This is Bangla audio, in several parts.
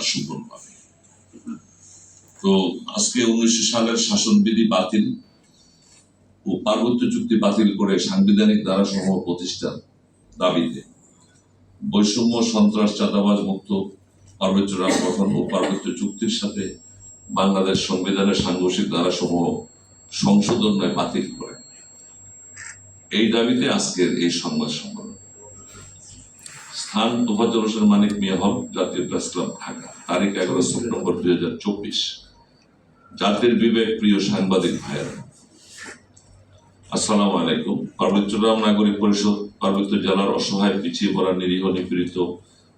সম্পূর্ণভাবে তো আজকে উনিশশো সালের শাসনবিধি বাতিল ও পার্বত্য চুক্তি বাতিল করে সাংবিধানিক ধারাসমূহ প্রতিষ্ঠার দাবিতে বৈষম্য, সন্ত্রাস, চাঁদাবাজ মুক্ত পার্বত্য গঠন ও পার্বত্য চুক্তির সাথে বাংলাদেশ সংবিধানের সাংঘর্ষিক ধারাসমূহ সংশোধন নয়, বাতিল করে। এই দাবিতে আজকের এই সংবাদ স্থান তোফাজুল হোসেন মানিক মিয়া হল জাতীয় প্রেস ক্লাব ঢাকা। তারিখ এগারো সেপ্টেম্বর দুই হাজার চব্বিশ। জাতির বিবেক প্রিয় সাংবাদিক ভাইয়েরা। আসসালামু আলাইকুম। পার্বত্যগ্রাম নাগরিক পরিষদ, পার্বত্য জেলার অসহায়, পিছিয়ে পড়া, নিরীহ, নিপীড়িত,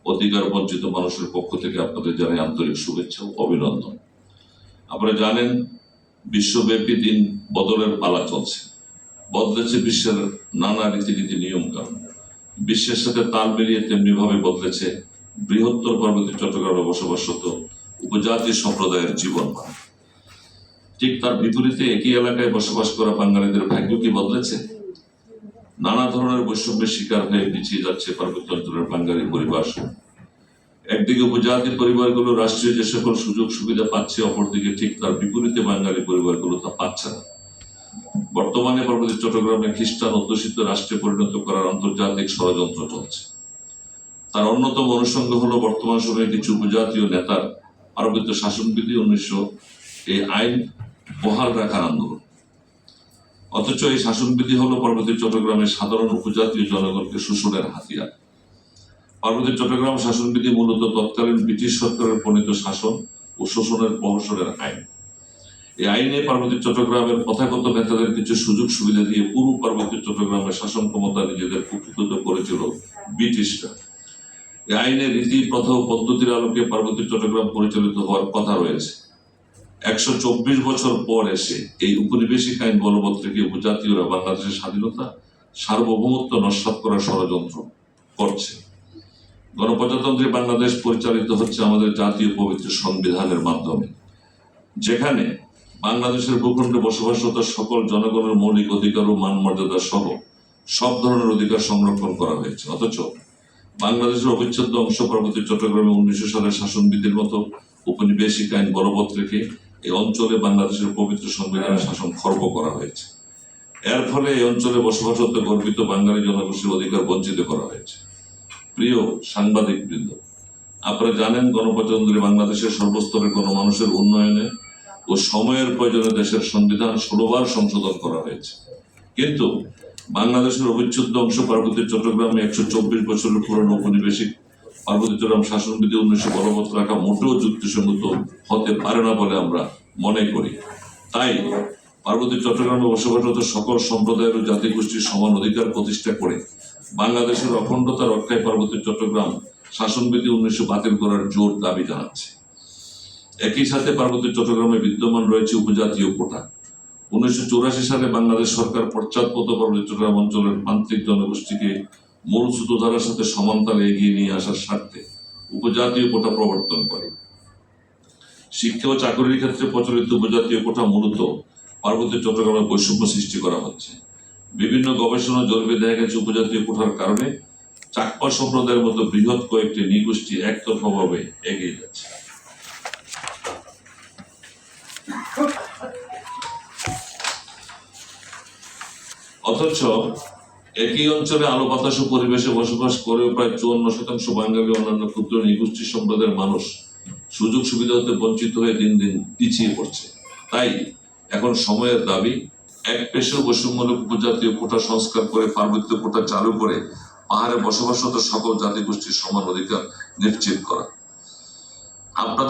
অধিকার বঞ্চিত মানুষের পক্ষ থেকে আপনাদের জানাই আন্তরিক শুভেচ্ছা ও অভিনন্দন। আপনারা জানেন, বিশ্বব্যাপী দিন বদলের পালা চলছে। বদলেছে বিশ্বের নানা রীতিনীতি নিয়ম কানুন বিশ্বের সাথে তাল মিলিয়ে তেমনি ভাবে বদলেছে বৃহত্তর পার্বত্য চট্টগ্রামে বসবাসরত উপজাতি সম্প্রদায়ের জীবন ঠিক তার বিপরীতে একই এলাকায় বসবাস করা বাঙালিদের ভাগ্য কি বদলেছে? নানা ধরনের বৈষম্যের শিকার হয়ে পিছিয়ে যাচ্ছে পার্বত্য অঞ্চলের বাঙালি পরিবার। একদিকে উপজাতি পরিবারগুলো রাষ্ট্রীয় যে সকল সুযোগ সুবিধা পাচ্ছে, অপরদিকে ঠিক তার বিপরীতে বাঙালি পরিবারগুলো তা পাচ্ছে না। বর্তমানে পার্বতী চট্টগ্রামে খ্রিস্টান অধ্যুষিত রাষ্ট্রে পরিণত করার আন্তর্জাতিক ষড়যন্ত্র চলছে। তার অন্যতম অনুষঙ্গ হলো বর্তমান সময়ে কিছু উপজাতীয় নেতার পার্বত্য শাসনবিধি উনিশশো এই আইন বহাল রাখার আন্দোলন। অথচ এই শাসনবিধি হলো পার্বতী চট্টগ্রামের সাধারণ উপজাতীয় জনগণকে শোষণের হাতিয়ার। পার্বতী চট্টগ্রাম শাসনবিধি মূলত তৎকালীন ব্রিটিশ সরকারের প্রণীত শাসন ও শোষণের প্রহসনের আইন। এই আইনে পার্বতী চট্টগ্রামের প্রথাগত নেতাদের কিছু সুযোগ সুবিধা দিয়ে পুরো পার্বতী চট্টগ্রামের শাসন ক্ষমতা নিজেদের উপকৃত করেছিল ব্রিটিশরা। এই আইনে রীতি, প্রথা পদ্ধতির আলোকে পার্বতী চট্টগ্রাম পরিচালিত হওয়ার কথা রয়েছে। একশো চব্বিশ বছর পর এসে এই উপনিবেশিক আইন বলবৎ থেকে উপজাতীয়রা বাংলাদেশের স্বাধীনতা, সার্বভৌমত্ব নস্বাত করার ষড়যন্ত্র করছে। গণপ্রজাতন্ত্রী বাংলাদেশ পরিচালিত হচ্ছে আমাদের জাতীয় পবিত্র সংবিধানের মাধ্যমে। যেখানে বাংলাদেশের ভূখণ্ডে বসবাসরত সকল জনগণের মৌলিক অধিকার ও মান মর্যাদা সহ সব ধরনের অধিকার সংরক্ষণ করা হয়েছে। অথচ বাংলাদেশের অবিচ্ছেদ্য অংশ পার্বতী চট্টগ্রামে উনিশশো সালের শাসনবিধির মতো উপনিবেশিক আইন বলবৎ রেখে এই অঞ্চলে বাংলাদেশের পবিত্র সংবিধানের শাসন খর্ব করা হয়েছে। এর ফলে এই অঞ্চলে বসবাসরত গর্বিত বাঙালি জনগোষ্ঠীর অধিকার বঞ্চিত করা হয়েছে। প্রিয় সাংবাদিক বৃন্দ আপনারা জানেন গণপ্রজাতন্ত্রী বাংলাদেশের সর্বস্তরের গণমানুষের উন্নয়নে ও সময়ের প্রয়োজনে দেশের সংবিধান ষোলোবার সংশোধন করা হয়েছে। কিন্তু বাংলাদেশের অবিচ্ছেদ্য অংশ পার্বতী চট্টগ্রামে একশো চব্বিশ বছরের পুরনো উপনিবেশিক পার্বতী চট্টগ্রাম শাসনবিধি উনিশশো বলবৎ রাখা মোটেও যুক্তিসঙ্গত হতে পারে না বলে আমরা মনে করি। তাই পার্বতী চট্টগ্রামে বসবাসরত সকল সম্প্রদায়ের ও জাতিগোষ্ঠীর সমান অধিকার প্রতিষ্ঠা করে বাংলাদেশের অখণ্ডতা রক্ষায় পার্বতী চট্টগ্রাম শাসনবিধি উনিশশো বাতিল করার জোর দাবি জানাচ্ছে। একই সাথে পার্বত্য চট্টগ্রামে বিদ্যমান রয়েছে উপজাতীয় কোটা। উনিশশো সালে বাংলাদেশ সরকার পশ্চাৎপদ পার্বত্য চট্টগ্রাম অঞ্চলের প্রান্তিক জনগোষ্ঠীকে মূল সুতোধারার সাথে সমানতালে এগিয়ে নিয়ে আসার স্বার্থে উপজাতীয় কোটা প্রবর্তন করে। শিক্ষা ও চাকরির ক্ষেত্রে প্রচলিত উপজাতীয় কোটা মূলত পার্বতী চট্টগ্রামে বৈষম্য সৃষ্টি করা হচ্ছে। বিভিন্ন গবেষণা জরিপে দেখা গেছে উপজাতীয় কোঠার কারণে চাকপা সম্প্রদায়ের মতো বৃহৎ কয়েকটি নৃগোষ্ঠী একতরফাভাবে এগিয়ে যাচ্ছে অথচ একই অঞ্চলে আলো বাতাস পরিবেশে বসবাস করেও প্রায় চুয়ান্ন শতাংশ বাঙালি অন্যান্য ক্ষুদ্র নৃগোষ্ঠী সম্প্রদায়ের মানুষ সুযোগ সুবিধা হতে বঞ্চিত হয়ে দিন দিন পিছিয়ে পড়ছে। তাই এখন সময়ের দাবি, এক পেশে বৈষম্যমূলক উপজাতীয় কোটা সংস্কার করে পার্বত্য কোটা চালু করে পাহাড়ে বসবাসরত সকল জাতিগোষ্ঠীর সমান অধিকার নিশ্চিত করা। আপনাদের